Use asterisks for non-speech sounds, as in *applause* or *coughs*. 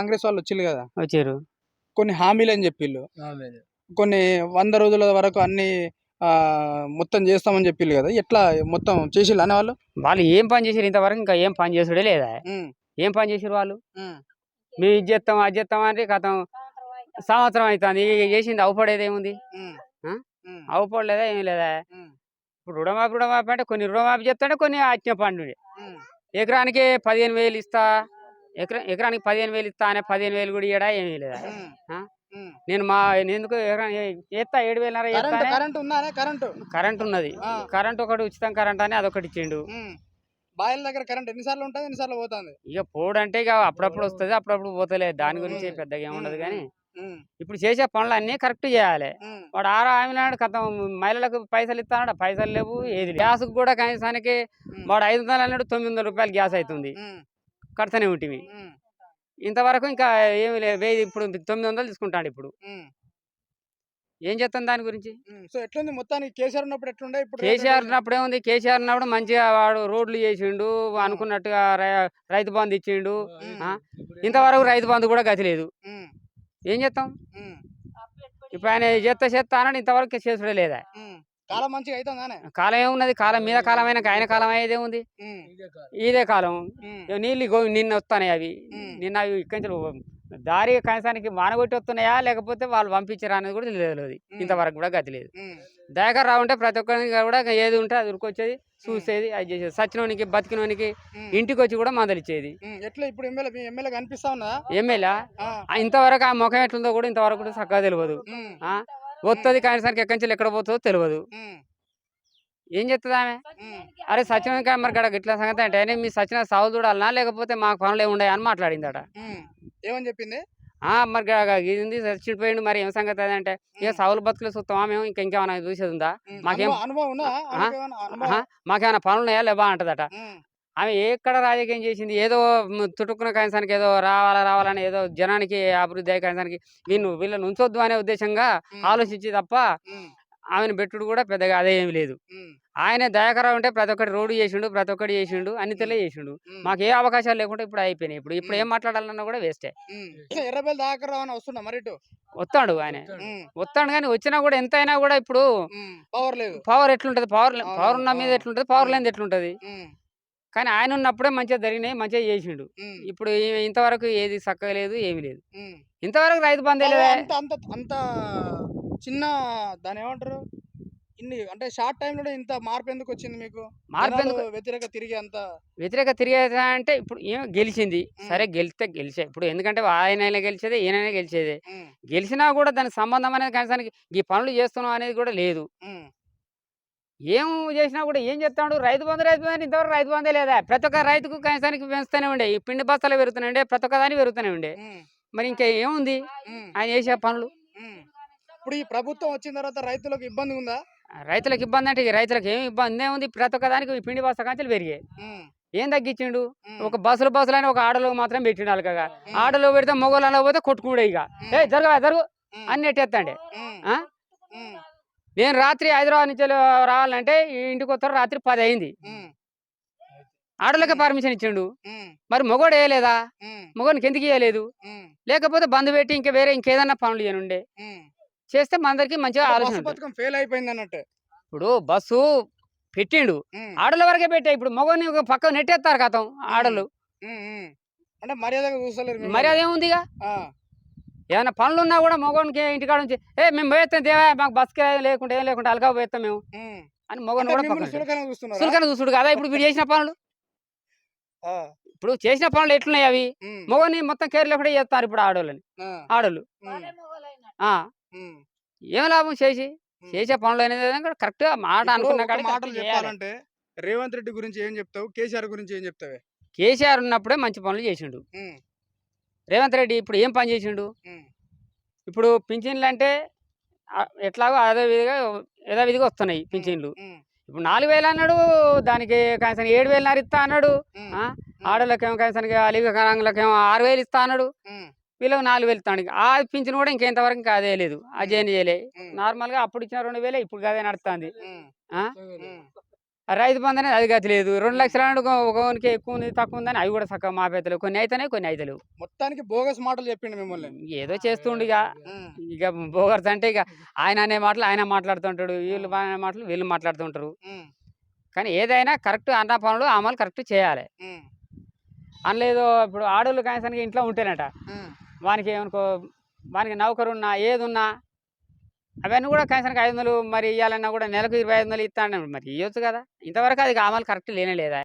కాంగ్రెస్ వాళ్ళు వచ్చిల్లు కదా. వచ్చారు. కొన్ని హామీలు అని చెప్పిళ్ళు. కొన్ని వంద రోజుల వరకు అన్ని ఆ, మొత్తం చేస్తామని చెప్పిళ్ళు కదా. ఎట్లా మొత్తం చేసిళ్ళు అనే వాళ్ళు? వాళ్ళు ఏం పని చేసారు ఇంతవరకు ఇంకా ఏం పని చేసుడే లేదా? ఏం పని చేసారు వాళ్ళు? మేము ఇది చేస్తాం అది చేస్తాం అంటే కథం సంవత్సరం అవుతుంది ఇక చేసింది అవుపడేది ఏముంది? అవుపడలేదా? ఏం లేదా? ఇప్పుడు రుణమాఫీ రుణమాఫీ అంటే కొన్ని రుణమాఫీ చెప్తాంటే కొన్ని అచ్చిన పండు ఎకరానికి పదిహేను వేలు ఇస్తా. ఎకరా ఎకరానికి పదిహేను వేలు ఇస్తా అనే పదిహేను వేలు కూడా ఇయ్యడా? ఏమీ లేదా. నేను మా ఎందుకు ఎత్తా? ఏడు వేలన్నర కరెంట్ ఉన్నది. కరెంట్ ఒకటి ఉచితం కరెంట్ అని అదొకటి ఇచ్చిండు. బాయిల దగ్గర కరెంట్ ఎన్నిసార్లు ఉంటుంది ఎన్నిసార్లు పోతుంది? ఇక పోడంటే ఇక అప్పుడప్పుడు వస్తుంది అప్పుడప్పుడు పోతలేదు దాని గురించి పెద్దగా ఏముండదు కానీ ఇప్పుడు చేసే పనులు అన్నీ కరెక్ట్ చేయాలి. వాడు ఆరో ఆమెనాడు కథం మహిళలకు పైసలు ఇస్తాడు పైసలు లేవు ఏది గ్యాస్ కూడా కనీసానికి వాడు ఐదు వందలు అన్నాడు తొమ్మిది వందల రూపాయలు గ్యాస్ అవుతుంది. కడతానే ఉమ్, ఇంతవరకు ఇంకా ఏమి లేదు. వెయ్యి ఇప్పుడు తొమ్మిది వందలు తీసుకుంటాడు ఇప్పుడు. ఏం చేస్తాం దాని గురించి. సో ఎట్లుంది మొత్తానికి? కేసీఆర్ ఉన్నప్పుడు ఎట్లుండే? ఇప్పుడు కేసీఆర్ ఉన్నప్పుడు ఏముంది కేసీఆర్ ఉన్నప్పుడు మంచిగా వాడు రోడ్లు చేసిండు అనుకున్నట్టుగా రైతు బంధు ఇచ్చిండు? ఇంతవరకు రైతు బంధు కూడా గతి లేదు. ఏం చేస్తాం? ఇప్పుడు ఆయన చేస్తా చేస్తా అన్నాడు ఇంతవరకు చేసుడే లేదా. కాలం మంచిగా అవుతుందానే కాలం ఏమున్నది కాలం మీద కాలం అయినా ఆయన కాలం అయ్యేదే ఉంది. ఇదే కాలం. నీళ్ళు నిన్న వస్తున్నాయి అవి. నిన్న అవి ఇక్కడి నుంచి దారి కనీసానికి మానగొట్టి వస్తున్నాయా లేకపోతే వాళ్ళు పంపించారా అనేది కూడా తెలియదు ఇంతవరకు కూడా గతి లేదు. దయకర్ రావు ఉంటే ప్రతి ఒక్కరికి కూడా ఏది ఉంటే అది ఉరికొచ్చేది చూసేది అది చేసేది. సచ్చినోనికి బతికినోనికి ఇంటికి వచ్చి కూడా మందలు ఇచ్చేది. ఎట్లా ఇప్పుడు ఎమ్మెల్యే ఎమ్మెల్యే కనిపిస్తా ఉన్నదా ఎమ్మెల్యే? ఆ, ఇంతవరకు ఆ ముఖం ఎట్లుందో కూడా ఇంతవరకు కూడా చక్కగా తెలియదు? వస్తుంది కనీసానికి ఎక్కడి నుంచి ఎక్కడ పోతుందో తెలియదు ఏం చెప్తుంది ఆమె? అరే సచిన్ మరి గడ ఇట్లా సంగతి అంటే "అరే, మీ సచిన సాగు చూడాలనా? లేకపోతే మాకు పనులు ఏముండయి అని మాట్లాడిందట. ఉమ్. ఏమని చెప్పింది? ఆ మరి ఇది చచ్చిపోయిండు మరి ఏం సంగతి అది అంటే ఇక సాగులు బతుకులు చూస్తామా మేము ఇంకా ఇంకేమైనా చూసేది ఉందా? ఉమ్. మాకేం- అనుభవం- అనుభవం ఉందా? ఆమెకేమైనా అనుభవం? ఆహా, మాకేమైనా పనులు ఉన్నాయా? లేవా అంటదట. ఆమె ఎక్కడ రాజకీయం చేసింది? ఏదో తుట్టుకున్న కనీసానికి ఏదో రావాలా రావాలని ఏదో జనానికి అభివృద్ధి అయ్యే కనీసానికి వీళ్ళు వీళ్ళని ఉంచొద్దు అనే ఉద్దేశంగా ఆలోచించి తప్ప ఆమెను పెట్టుడు కూడా పెద్దగా అదే ఏమి లేదు. ఆయన దయాకరావు ఉంటే ప్రతి ఒక్కటి రోడ్డు చేసిండు ప్రతి ఒక్కటి చేసిండు అన్ని తెలియ చేసిండు. మాకు ఏ అవకాశాలు లేకుండా ఇప్పుడు అయిపోయినాయి. ఇప్పుడు ఇప్పుడు ఏం మాట్లాడాలన్నా కూడా వేస్టే. *coughs* ఎర్రబెల్ దాకా రావని వస్తున్నా మరి వస్తాడు ఆయన. వస్తాడు. కానీ వచ్చినా కూడా ఎంత అయినా కూడా ఇప్పుడు. పవర్ లేదు. పవర్ ఎట్లుంటది? పవర్ పవర్ ఉన్న మీద. ఎట్లుంటది? పవర్ లేనిది ఎట్లుంటది? కానీ ఆయన ఉన్నప్పుడే మంచిగా జరిగినాయి మంచిగా చేసిండు. ఇప్పుడు ఇంతవరకు ఏది చక్కగా లేదు ఏమి లేదు. ఇంతవరకు రైతు బంధే అంత అంత అంత చిన్న దాని ఏమంటారు? ఇన్ని అంటే షార్ట్ టైం లో ఇంత మార్పు ఎందుకు వచ్చింది మీకు? మార్పు ఎందుకు? వ్యతిరేక తిరిగి అంత వ్యతిరేక తిరిగేదా అంటే ఇప్పుడు ఏం గెలిచింది. సరే గెలిస్తే గెలిచే. ఇప్పుడు ఎందుకంటే ఆయన గెలిచేదే ఈయననే గెలిచేదే. గెలిచినా కూడా దానికి సంబంధం అనేది కనీసానికి ఈ పనులు చేస్తున్నాం అనేది కూడా లేదు. ఏం చేసినా కూడా ఏం చెప్తాడు రైతు బంధు రైతు బంధు ఇంతవరకు రైతు బంధే లేదా? ప్రతి ఒక్క రైతుకు కనీసానికి పెంచుతూనే ఉండే. ఈ పిండి బస్తాలు పెరుగుతూనే ఉండే ప్రతి ఒక్క దానికి పెరుగుతూనే ఉండే. మరి ఇంకా ఏముంది? ఆయన చేసే పనులు. ఇప్పుడు ఈ ప్రభుత్వం వచ్చిన తర్వాత రైతులకు ఇబ్బంది ఉందా? రైతులకు ఇబ్బంది అంటే రైతులకు ఏం ఇబ్బంది ఏముంది? ప్రతి ఒక్క దానికి ఈ పిండి బస్తా కాంచెలు పెరిగాయి. ఏం తగ్గించిండు? ఒక బస్సులు బస్సులు అని ఒక ఆడలో మాత్రం పెట్టిండు అలకగా. ఆడలో పెడితే మొగోళ్ళలో పోతే కొట్టుకుడే ఇక. ఏ జరగవా జరుగు ఉమ్, అని నెట్టేస్తాండే ఉమ్, ఆ? ఉమ్, నేను రాత్రి హైదరాబాద్ నుంచి రావాలంటే ఈ ఇంటికి వస్తారు. రాత్రి పది అయింది. ఆడలకే పర్మిషన్ ఇచ్చిండు. మరి మొగోడు వేయలేదా? మొగోనికి ఎందుకు ఇవ్వలేదు లేకపోతే బంద్ పెట్టి ఇంకా వేరే ఇంకేదన్నా పనులు చేయనుండే. చేస్తే మనందరికి మంచిగా ఆలోచన. పథకం ఫెయిల్ అయిపోయింది అన్నట్టు. ఇప్పుడు బస్సు పెట్టిండు. ఆడల వరకే పెట్టా. ఇప్పుడు మగోని ఒక పక్క నెట్టేస్తారు కథం ఆడలు. అంటే మర్యాదగా చూస్తలేరు మిమ్మల్ని. మరి అదేముందిగా ఆ, ఏమైనా పనులు ఉన్నా కూడా మగోనికి ఇంటికాడ నుంచి ఏ మేము పోయేస్తాం దేవా మాకు బస్ కిరాయి లేకుండా ఏం లేకుండా అలగా పోయేస్తాం మేము. అని మొగోని అంటే కూడా? సులకన చూసుడు కదా ఇప్పుడు మీరు చేసిన పనులు? ఆ, ఇప్పుడు చేసిన పనులు ఎట్లున్నాయి అవి? మొగోని మొత్తం కేర్ లేకుండా చేస్తారు ఇప్పుడు ఆడోళ్ళని. ఆ, ఆడోళ్ళు. ఏం లాభం చేసి. చేసే పనులు అనేది కరెక్ట్గా మాట అనుకున్న మాటలు. చెప్పాలంటే రేవంత్ రెడ్డి గురించి ఏం చెప్తావు? కేసీఆర్ గురించి ఏం చెప్తావే? కేసీఆర్ ఉన్నప్పుడే మంచి పనులు చేసిండు. రేవంత్ రెడ్డి ఇప్పుడు ఏం పని చేసిండు? ఇప్పుడు పింఛన్లు అంటే ఎట్లాగో అదే విధిగా ఏదో విధిగా వస్తున్నాయి పింఛన్లు ఇప్పుడు నాలుగు వేలు అన్నాడు దానికి కనీసం ఏడు వేలున్నర ఇస్తా అన్నాడు? ఆడోళ్ళకేమో కనీసానికి అలిగలకేమో ఆరు వేలు ఇస్తా అన్నాడు వీళ్ళకి నాలుగు వేలు ఇస్తాడు. ఆ పింఛన్ కూడా ఇంకెంతవరకు ఇంకా అదే లేదు. ఏం చేయలే. నార్మల్గా అప్పుడు ఇచ్చిన రెండు వేలే ఇప్పుడు అదే నడుస్తుంది. రైతు బంధు అనేది అది లేదు. రెండు లక్షల ఒకనికి ఎక్కువ ఉంది తక్కువ ఉందని అవి కూడా చక్కగా మాపేతలేవు కొన్ని అయితేనే కొన్ని అయితలేవు మొత్తానికి బోగస్ మాటలు చెప్పిండు మిమ్మల్ని. ఏదో చేస్తుండు ఇక ఇక బోగర్స్ అంటే ఇక ఆయన అనే మాటలు ఆయన మాట్లాడుతుంటాడు. వీళ్ళు అనే మాటలు వీళ్ళు మాట్లాడుతుంటారు. కానీ ఏదైనా కరెక్ట్ అన్న పనులు అమలు కరెక్ట్ చేయాలి. అనలేదు ఇప్పుడు ఆడోళ్ళు కనీసానికి ఇంట్లో ఉంటేనట. వానికి ఏమనుకో వానికి నౌకరు ఉన్నా ఏది ఉన్నా అవన్నీ కూడా కనీసానికి ఐదు వందలు మరి ఇవ్వాలన్నా కూడా నెలకు ఇరవై ఐదు వందలు ఇస్తాను మరి ఇవ్వచ్చు కదా. ఇంతవరకు అది అమలు కరెక్ట్ లేనే లేదా?